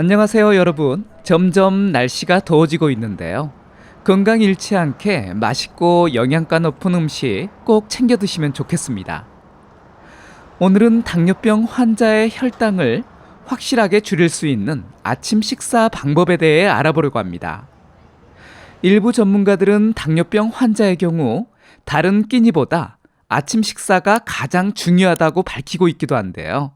안녕하세요, 여러분. 점점 날씨가 더워지고 있는데요. 건강 잃지 않게 맛있고 영양가 높은 음식 꼭 챙겨 드시면 좋겠습니다. 오늘은 당뇨병 환자의 혈당을 확실하게 줄일 수 있는 아침 식사 방법에 대해 알아보려고 합니다. 일부 전문가들은 당뇨병 환자의 경우 다른 끼니보다 아침 식사가 가장 중요하다고 밝히고 있기도 한데요.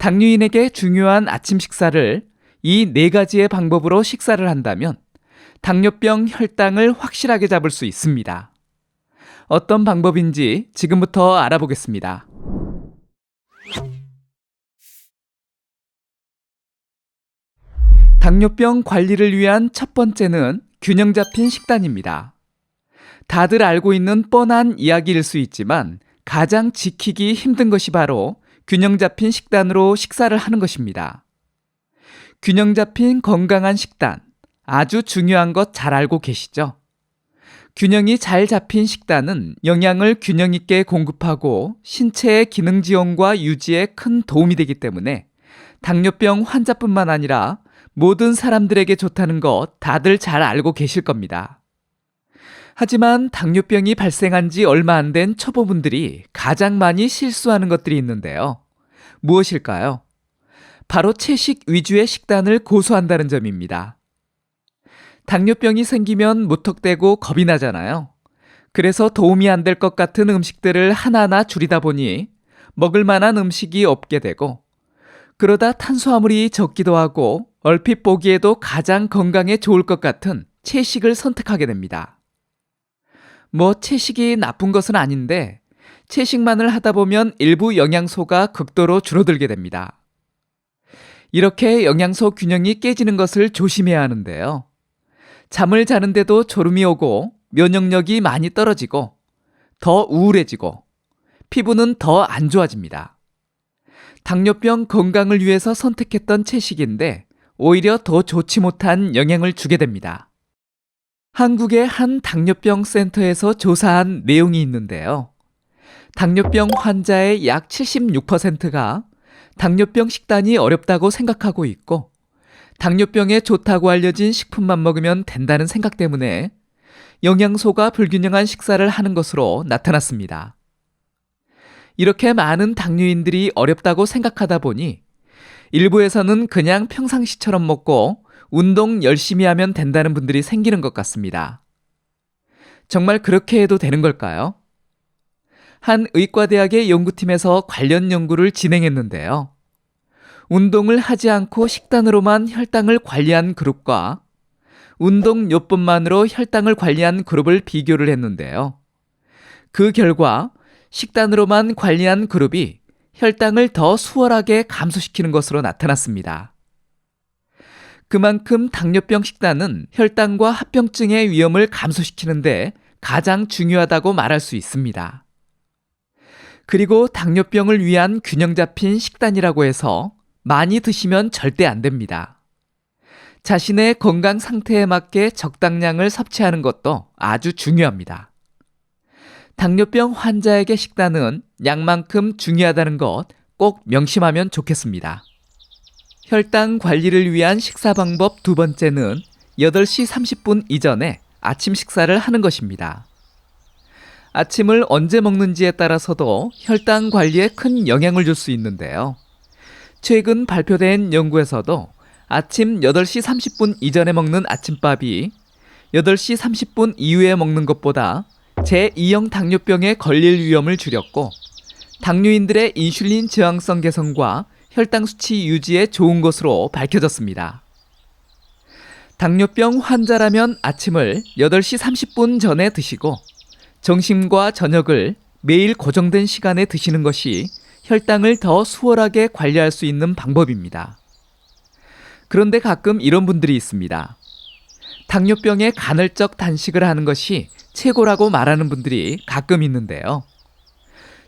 당뇨인에게 중요한 아침 식사를 이 네 가지의 방법으로 식사를 한다면 당뇨병 혈당을 확실하게 잡을 수 있습니다. 어떤 방법인지 지금부터 알아보겠습니다. 당뇨병 관리를 위한 첫 번째는 균형 잡힌 식단입니다. 다들 알고 있는 뻔한 이야기일 수 있지만 가장 지키기 힘든 것이 바로 균형 잡힌 식단으로 식사를 하는 것입니다. 균형 잡힌 건강한 식단, 아주 중요한 것 잘 알고 계시죠? 균형이 잘 잡힌 식단은 영양을 균형 있게 공급하고 신체의 기능 지원과 유지에 큰 도움이 되기 때문에 당뇨병 환자뿐만 아니라 모든 사람들에게 좋다는 것 다들 잘 알고 계실 겁니다. 하지만 당뇨병이 발생한 지 얼마 안 된 초보분들이 가장 많이 실수하는 것들이 있는데요. 무엇일까요? 바로 채식 위주의 식단을 고수한다는 점입니다. 당뇨병이 생기면 무턱대고 겁이 나잖아요. 그래서 도움이 안 될 것 같은 음식들을 하나하나 줄이다 보니 먹을 만한 음식이 없게 되고 그러다 탄수화물이 적기도 하고 얼핏 보기에도 가장 건강에 좋을 것 같은 채식을 선택하게 됩니다. 뭐 채식이 나쁜 것은 아닌데 채식만을 하다 보면 일부 영양소가 극도로 줄어들게 됩니다. 이렇게 영양소 균형이 깨지는 것을 조심해야 하는데요. 잠을 자는데도 졸음이 오고 면역력이 많이 떨어지고 더 우울해지고 피부는 더 안 좋아집니다. 당뇨병 건강을 위해서 선택했던 채식인데 오히려 더 좋지 못한 영향을 주게 됩니다. 한국의 한 당뇨병 센터에서 조사한 내용이 있는데요. 당뇨병 환자의 약 76%가 당뇨병 식단이 어렵다고 생각하고 있고, 당뇨병에 좋다고 알려진 식품만 먹으면 된다는 생각 때문에 영양소가 불균형한 식사를 하는 것으로 나타났습니다. 이렇게 많은 당뇨인들이 어렵다고 생각하다 보니 일부에서는 그냥 평상시처럼 먹고 운동 열심히 하면 된다는 분들이 생기는 것 같습니다. 정말 그렇게 해도 되는 걸까요? 한 의과대학의 연구팀에서 관련 연구를 진행했는데요. 운동을 하지 않고 식단으로만 혈당을 관리한 그룹과 운동 몇 분만으로 혈당을 관리한 그룹을 비교를 했는데요. 그 결과 식단으로만 관리한 그룹이 혈당을 더 수월하게 감소시키는 것으로 나타났습니다. 그만큼 당뇨병 식단은 혈당과 합병증의 위험을 감소시키는데 가장 중요하다고 말할 수 있습니다. 그리고 당뇨병을 위한 균형 잡힌 식단이라고 해서 많이 드시면 절대 안 됩니다. 자신의 건강 상태에 맞게 적당량을 섭취하는 것도 아주 중요합니다. 당뇨병 환자에게 식단은 양만큼 중요하다는 것 꼭 명심하면 좋겠습니다. 혈당 관리를 위한 식사 방법 두 번째는 8시 30분 이전에 아침 식사를 하는 것입니다. 아침을 언제 먹는지에 따라서도 혈당 관리에 큰 영향을 줄 수 있는데요. 최근 발표된 연구에서도 아침 8시 30분 이전에 먹는 아침밥이 8시 30분 이후에 먹는 것보다 제2형 당뇨병에 걸릴 위험을 줄였고 당뇨인들의 인슐린 저항성 개선과 혈당 수치 유지에 좋은 것으로 밝혀졌습니다. 당뇨병 환자라면 아침을 8시 30분 전에 드시고 점심과 저녁을 매일 고정된 시간에 드시는 것이 혈당을 더 수월하게 관리할 수 있는 방법입니다. 그런데 가끔 이런 분들이 있습니다. 당뇨병에 간헐적 단식을 하는 것이 최고라고 말하는 분들이 가끔 있는데요.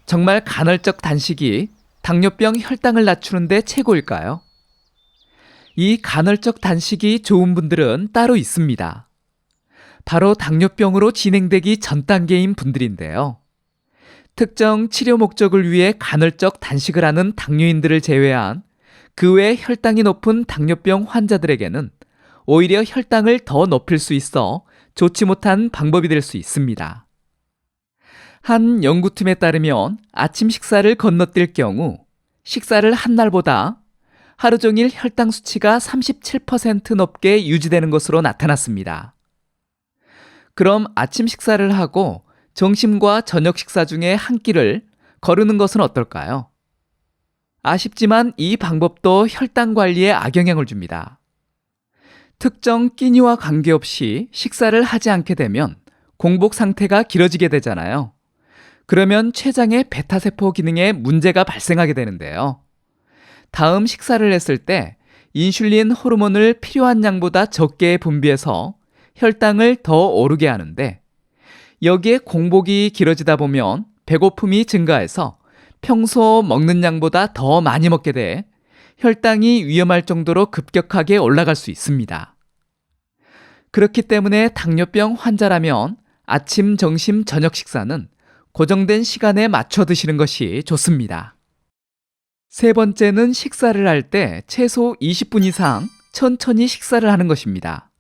정말 간헐적 단식이 당뇨병 혈당을 낮추는데 최고일까요? 이 간헐적 단식이 좋은 분들은 따로 있습니다. 바로 당뇨병으로 진행되기 전 단계인 분들인데요. 특정 치료 목적을 위해 간헐적 단식을 하는 당뇨인들을 제외한 그 외 혈당이 높은 당뇨병 환자들에게는 오히려 혈당을 더 높일 수 있어 좋지 못한 방법이 될 수 있습니다. 한 연구팀에 따르면 아침 식사를 건너뛸 경우 식사를 한 날보다 하루 종일 혈당 수치가 37% 높게 유지되는 것으로 나타났습니다. 그럼 아침 식사를 하고 점심과 저녁 식사 중에 한 끼를 거르는 것은 어떨까요? 아쉽지만 이 방법도 혈당 관리에 악영향을 줍니다. 특정 끼니와 관계없이 식사를 하지 않게 되면 공복 상태가 길어지게 되잖아요. 그러면 췌장의 베타세포 기능에 문제가 발생하게 되는데요. 다음 식사를 했을 때 인슐린 호르몬을 필요한 양보다 적게 분비해서 혈당을 더 오르게 하는데 여기에 공복이 길어지다 보면 배고픔이 증가해서 평소 먹는 양보다 더 많이 먹게 돼 혈당이 위험할 정도로 급격하게 올라갈 수 있습니다. 그렇기 때문에 당뇨병 환자라면 아침, 점심, 저녁 식사는 고정된 시간에 맞춰 드시는 것이 좋습니다. 세 번째는 식사를 할 때 최소 20분 이상 천천히 식사를 하는 것입니다.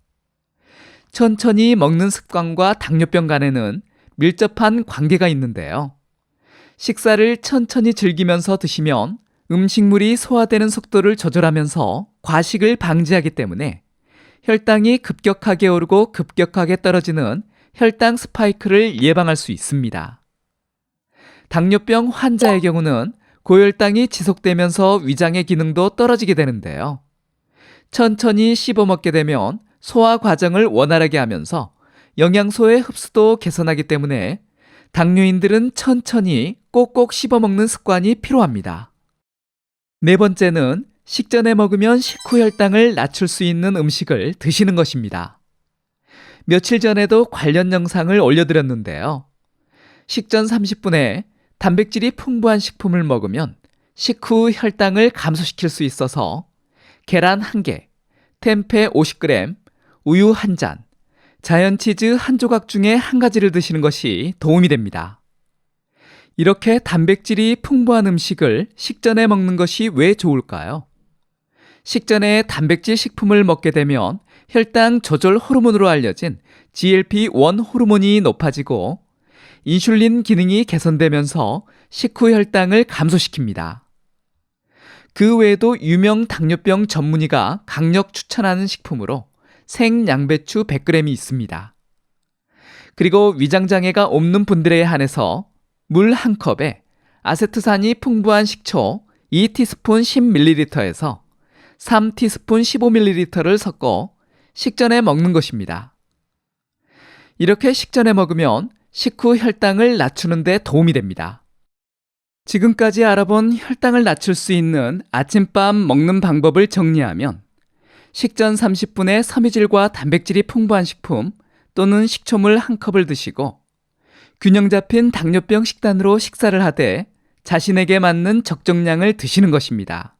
천천히 먹는 습관과 당뇨병 간에는 밀접한 관계가 있는데요. 식사를 천천히 즐기면서 드시면 음식물이 소화되는 속도를 조절하면서 과식을 방지하기 때문에 혈당이 급격하게 오르고 급격하게 떨어지는 혈당 스파이크를 예방할 수 있습니다. 당뇨병 환자의 경우는 고혈당이 지속되면서 위장의 기능도 떨어지게 되는데요. 천천히 씹어 먹게 되면 소화 과정을 원활하게 하면서 영양소의 흡수도 개선하기 때문에 당뇨인들은 천천히 꼭꼭 씹어 먹는 습관이 필요합니다. 네 번째는 식전에 먹으면 식후 혈당을 낮출 수 있는 음식을 드시는 것입니다. 며칠 전에도 관련 영상을 올려드렸는데요. 식전 30분에 단백질이 풍부한 식품을 먹으면 식후 혈당을 감소시킬 수 있어서 계란 1개, 템페 50g, 우유 1잔, 자연 치즈 한 조각 중에 한 가지를 드시는 것이 도움이 됩니다. 이렇게 단백질이 풍부한 음식을 식전에 먹는 것이 왜 좋을까요? 식전에 단백질 식품을 먹게 되면 혈당 조절 호르몬으로 알려진 GLP-1 호르몬이 높아지고 인슐린 기능이 개선되면서 식후 혈당을 감소시킵니다. 그 외에도 유명 당뇨병 전문의가 강력 추천하는 식품으로 생양배추 100g이 있습니다. 그리고 위장장애가 없는 분들에 한해서 물 한 컵에 아세트산이 풍부한 식초 2티스푼 10ml에서 3티스푼 15ml를 섞어 식전에 먹는 것입니다. 이렇게 식전에 먹으면 식후 혈당을 낮추는 데 도움이 됩니다. 지금까지 알아본 혈당을 낮출 수 있는 아침밥 먹는 방법을 정리하면 식전 30분에 섬유질과 단백질이 풍부한 식품 또는 식초물 한 컵을 드시고 균형 잡힌 당뇨병 식단으로 식사를 하되 자신에게 맞는 적정량을 드시는 것입니다.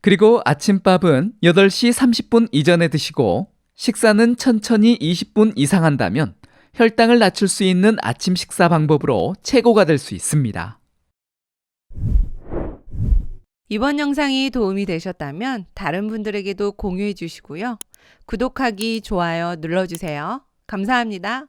그리고 아침밥은 8시 30분 이전에 드시고 식사는 천천히 20분 이상 한다면 혈당을 낮출 수 있는 아침 식사 방법으로 최고가 될 수 있습니다. 이번 영상이 도움이 되셨다면 다른 분들에게도 공유해 주시고요. 구독하기, 좋아요 눌러주세요. 감사합니다.